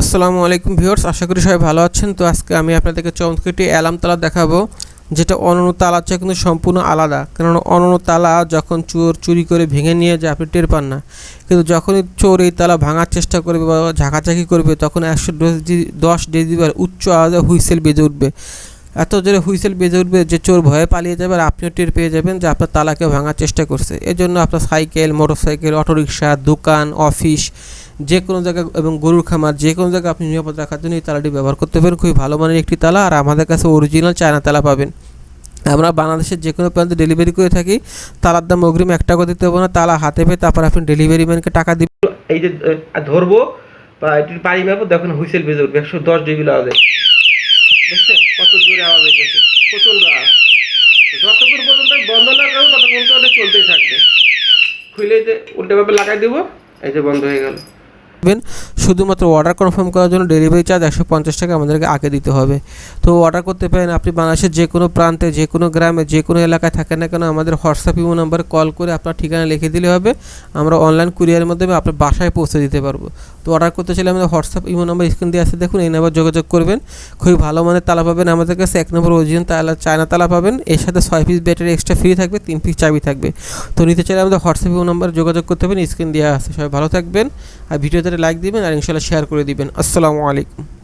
আসসালামু আলাইকুম ভিউয়ার্স, আশা করি সবাই ভালো আছেন। তো আজকে আমি আপনাদেরকে চমৎকার একটি অ্যালার্ম তালা দেখাবো, যেটা অনন্য তালা চেয়ে কিন্তু সম্পূর্ণ আলাদা। কেননা অনন্য তালা যখন চোর চুরি করে ভেঙে নিয়ে যায়, আপনি টের পান না। কিন্তু যখনই চোর এই তালা ভাঙার চেষ্টা করবে বা ঝাঁকাঝাঁকি করবে, তখন একশো দশ ডেজিবার উচ্চ আওয়াজে হুইসেল বেজে উঠবে। এত জোরে হুইসেল বেজে উঠবে যে চোর ভয়ে পালিয়ে যাবে আর আপনিও টের পেয়ে যাবেন যে আপনার তালাকে ভাঙার চেষ্টা করছে। এর জন্য আপনার সাইকেল, মোটরসাইকেল, অটোরিকশা, দোকান, অফিস, যে কোনো জায়গায় এবং গরুর খামার, যে কোনো জায়গায় আপনি নিরাপদ রাখার জন্য এই তালাটি ব্যবহার করতে পারেন। খুবই ভালো মানের একটি তালা আর আমাদের কাছে অরিজিনাল চায়না তালা পাবেন। আমরা বাংলাদেশের যে কোনো প্রান্তে ডেলিভারি করে থাকি। তালার দাম অগ্রিম এক টাকা দিতে হবে না। তালা হাতে পেয়ে তারপর আপনি ডেলিভারি ম্যানকে টাকা দিবেন। এই যে ধরবো বা মারবো, দেখুন হুইসেল বেজে উঠবে। একশো দশ ডিগ্রি কত জোরে আওয়াজ হইতেছে আওয়াজ। যতক্ষণ পর্যন্ত বন্ধ না করব ততক্ষণ পর্যন্ত এটা চলতেই থাকবে। খুলে উল্টেভাবে লাগাই দিব, এই যে বন্ধ হয়ে গেল। শুধুমাত্র অর্ডার কনফার্ম করার জন্য ডেলিভারি চার্জ একশো পঞ্চাশ টাকা আমাদেরকে আগে দিতে হবে। তো অর্ডার করতে পারেন আপনি বাংলাদেশের যে কোনো প্রান্তে, যে কোনো গ্রামে, যে কোনো এলাকায় থাকেন না কেন, আমাদের হোয়াটসঅ্যাপ ইমো নাম্বারে কল করে আপনার ঠিকানা লিখে দিলে হবে। আমরা অনলাইন কুরিয়ারের মাধ্যমে আপনার বাসায় পৌঁছে দিতে পারব। তো অর্ডার করতে চাইলে আমাদের হোয়াটসঅ্যাপ ইমো নাম্বার স্ক্রিন দিয়ে আসে। দেখুন, এই নাম্বার যোগাযোগ করবেন। খুবই ভালো মানের তালা পাবেন আমাদের কাছে। এক নম্বর অরিজিনাল তালা, চায়না তালা পাবেন। এর সাথে ছয় পিস ব্যাটারি এক্সট্রা ফ্রি থাকবে, তিন পিস চাবি থাকবে। তো নিতে চাইলে আমাদের হোয়াটসঅ্যাপ ইমো নাম্বার যোগাযোগ করতে পারেন স্ক্রিন দেওয়া আসে। সবাই ভালো থাকবেন। আর ভিডিওতে লাইক দিবেন আর ইনশাল্লাহ শেয়ার করে দিবেন। আসসালামু আলাইকুম।